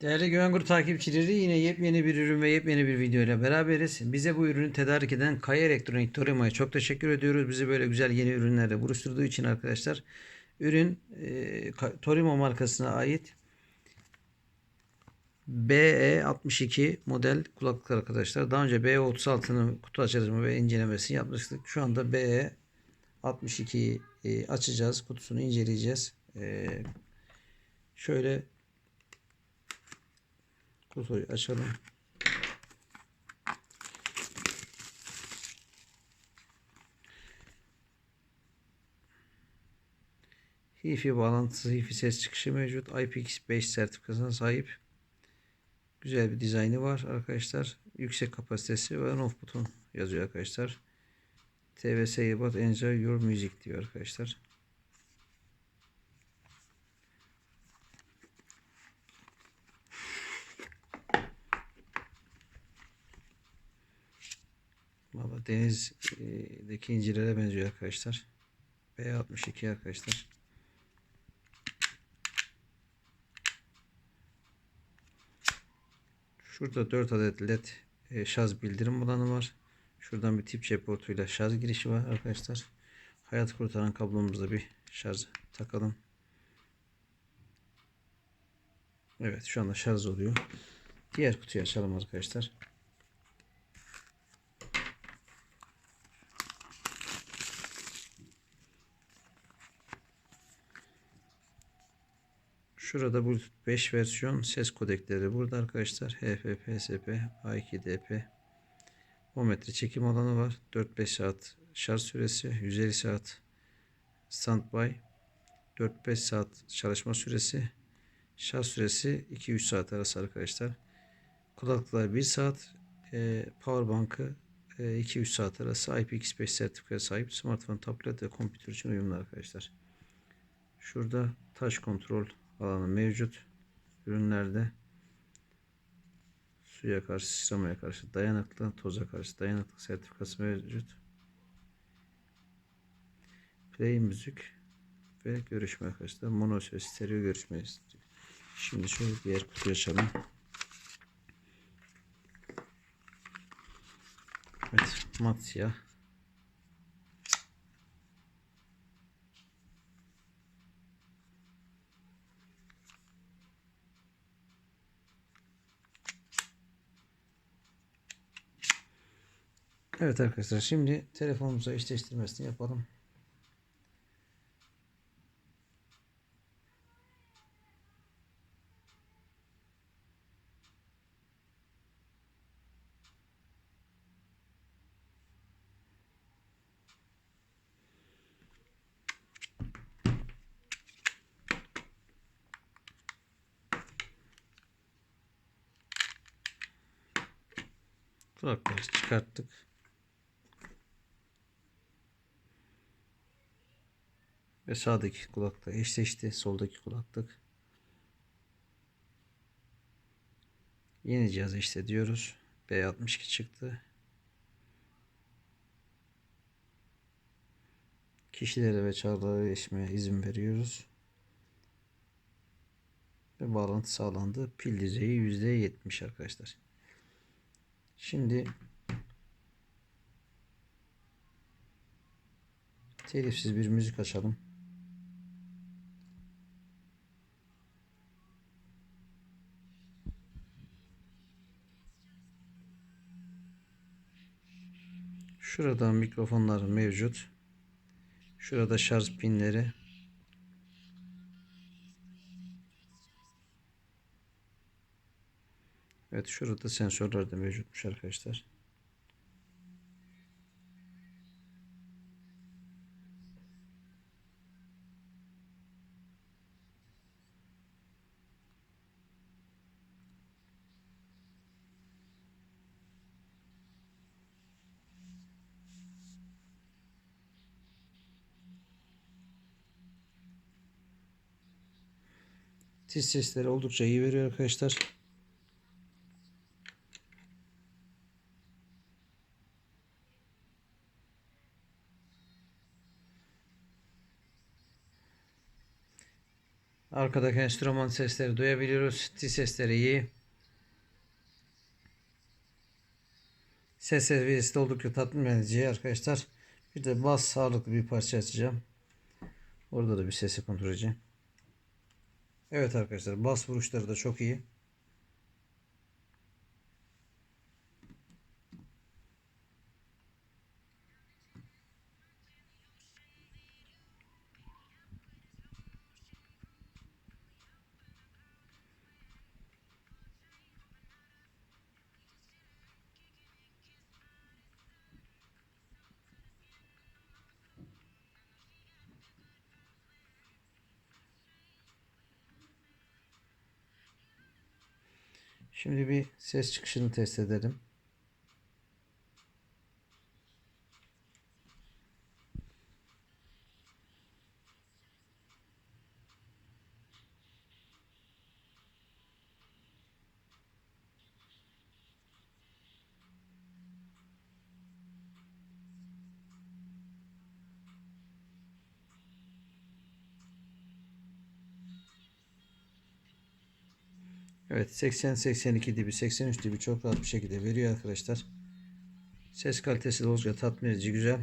Değerli Güven Grup takipçileri yine yepyeni bir ürün ve yepyeni bir video ile beraberiz. Bize bu ürünü tedarik eden Kaya Elektronik Torima'ya çok teşekkür ediyoruz. Bizi böyle güzel yeni ürünlerle buluşturduğu için arkadaşlar. Ürün e, Torima markasına ait BE62 model kulaklıklar arkadaşlar. Daha önce BE36'nın kutu açılımı ve incelemesini yapmıştık. Şu anda BE62'yi e, açacağız. Kutusunu inceleyeceğiz. E, şöyle Kutuyu açalım. Hi-Fi bağlantısı, Hi-Fi ses çıkışı mevcut. IPX5 sertifikasına sahip. Güzel bir dizaynı var arkadaşlar. Yüksek kapasitesi ve on-off buton yazıyor arkadaşlar. TVS Earbud Enjoy Your Music diyor arkadaşlar. Denizdeki incirlere benziyor arkadaşlar. B62 arkadaşlar. Şurada 4 adet led e, şarj bildirim alanı var. Şuradan bir tip C portuyla şarj girişi var arkadaşlar. Hayat kurtaran kablomuzda bir şarj takalım. Evet şu anda şarj oluyor. Diğer kutuyu açalım arkadaşlar. Şurada Bluetooth 5 versiyon ses kodekleri burada arkadaşlar. HF, PSP, A2DP. 10 metre çekim alanı var. 4-5 saat şarj süresi. 150 saat standby. 4-5 saat çalışma süresi. Şarj süresi 2-3 saat arası arkadaşlar. Kulaklıklar 1 saat. E, Powerbank'ı e, 2-3 saat arası IPX5 sertifikaya sahip smartphone, tablet ve kompütür için uyumlu arkadaşlar. Şurada taş kontrol alanı mevcut. Ürünlerde suya karşı, sıçramaya karşı dayanıklı, toza karşı dayanıklı sertifikası mevcut. Play müzik ve görüşme arkadaşlar. Mono ve stereo görüşme. Şimdi şöyle diğer kutuyu açalım. Evet, mat siyah. Evet arkadaşlar şimdi telefonumuza eşleştirmesini yapalım. Kulakları çıkarttık. Ve sağdaki kulakla eşleşti. Soldaki kulaklık. Yeni cihaz işte diyoruz. B62 çıktı. Kişilere ve çağrılara erişmeye izin veriyoruz. Ve bağlantı sağlandı. Pil düzeyi %70 arkadaşlar. Şimdi telifsiz bir müzik açalım. Şurada mikrofonlar mevcut. Şurada şarj pinleri. Evet şurada sensörler de mevcutmuş arkadaşlar. Tiz sesleri oldukça iyi veriyor arkadaşlar. Arkadaki enstrüman sesleri duyabiliyoruz. Tiz sesleri iyi. Ses seviyesi de oldukça tatmin edici arkadaşlar. Bir de bas sağlıklı bir parça açacağım. Orada da bir sesi kontrol edeceğim. Evet arkadaşlar bas vuruşları da çok iyi. Şimdi bir ses çıkışını test edelim. Evet 80-82 dibi 83 dibi çok rahat bir şekilde veriyor arkadaşlar. Ses kalitesi de oldukça tatmin edici güzel.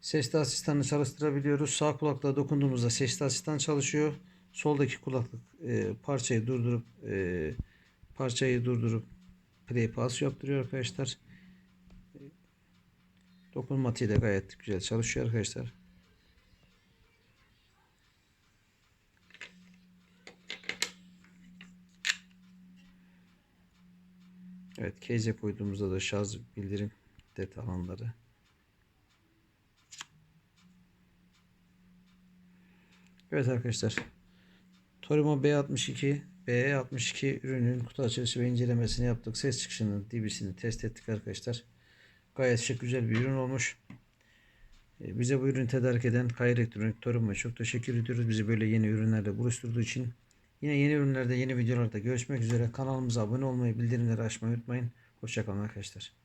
Sesli asistanı çalıştırabiliyoruz. Sağ kulaklığa dokunduğumuzda sesli asistan çalışıyor. Soldaki kulaklık e, parçayı durdurup e, parçayı durdurup play pause yaptırıyor arkadaşlar. Dokunmatiği de gayet güzel çalışıyor arkadaşlar. Evet case'e koyduğumuzda da şarj bildirim det. Evet arkadaşlar. Torimo B62 B62 ürünün kutu açılışı ve incelemesini yaptık. Ses çıkışının DB'sini test ettik arkadaşlar. Gayet şık güzel bir ürün olmuş. E, Bize bu ürünü tedarik eden Kay Elektronik Torimo'ya çok teşekkür ediyoruz. Bizi böyle yeni ürünlerle buluşturduğu için. Yine yeni ürünlerde, yeni videolarda görüşmek üzere. Kanalımıza abone olmayı, bildirimleri açmayı unutmayın. Hoşçakalın arkadaşlar.